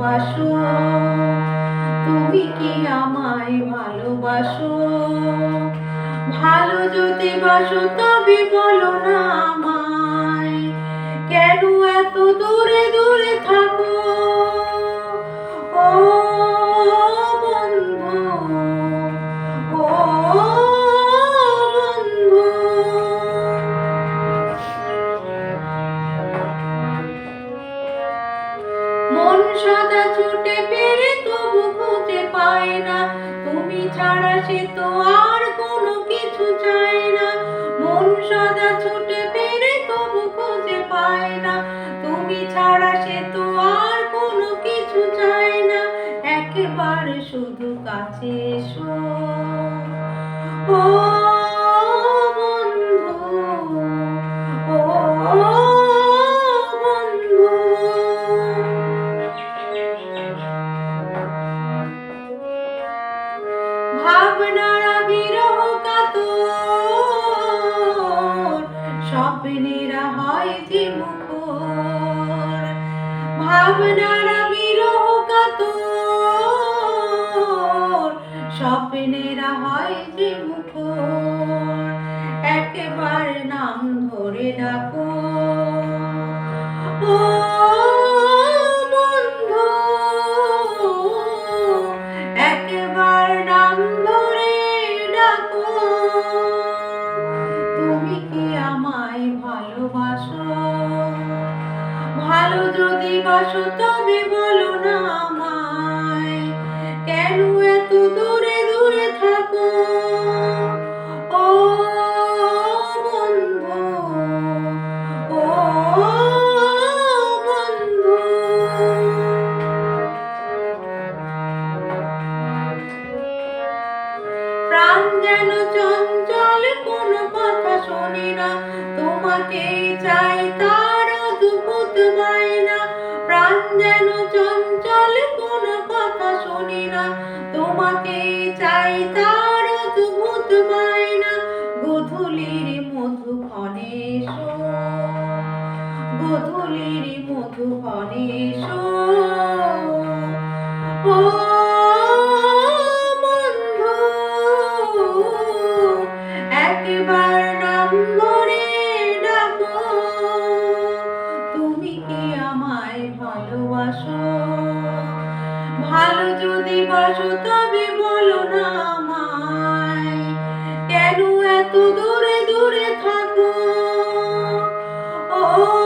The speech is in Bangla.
ভালোবাসো। তুমি কি আমায় ভালোবাসো? ভালো যদি বাসো তবে বলো না। ছুটে পেরে তবু খুঁজে পায় না। তুমি ছাড়া সে তো আর কোনো কিছু চায় না। মন সদা ছুটে পেরে তবু খুঁজে পায় না। তুমি ছাড়া সে তো আর কোনো কিছু চায় না। একেবারে শুধু কাছে এসো। ও স্বপ্নেরা হয় যে মুখর ভাবনারা বিরহ কাতর। স্বপ্নেরা হয় যে মুখর একবার নাম ধরে ডাকো। ও ভালো যদি বাসো, তবে বলো না আমায়, কেন এত দূরে দূরে থাকো? ও বন্ধু ও বন্ধু। প্রাণ যেন চঞ্চল, কোনো কথা শোনে না তোমাকে চাই। প্রাণ যেন চঞ্চল, কোনো কথা শুনি না। তোমাকে চাই তার অদ্ভুত বায়না, গধূলির মধু এসো গধূলির মধু ক্ষণে দেখে আমায় ভালোবাসো। ভালো যদি বাসো তবে বলো না আমায়, কেন এত দূরে দূরে থাকো? ও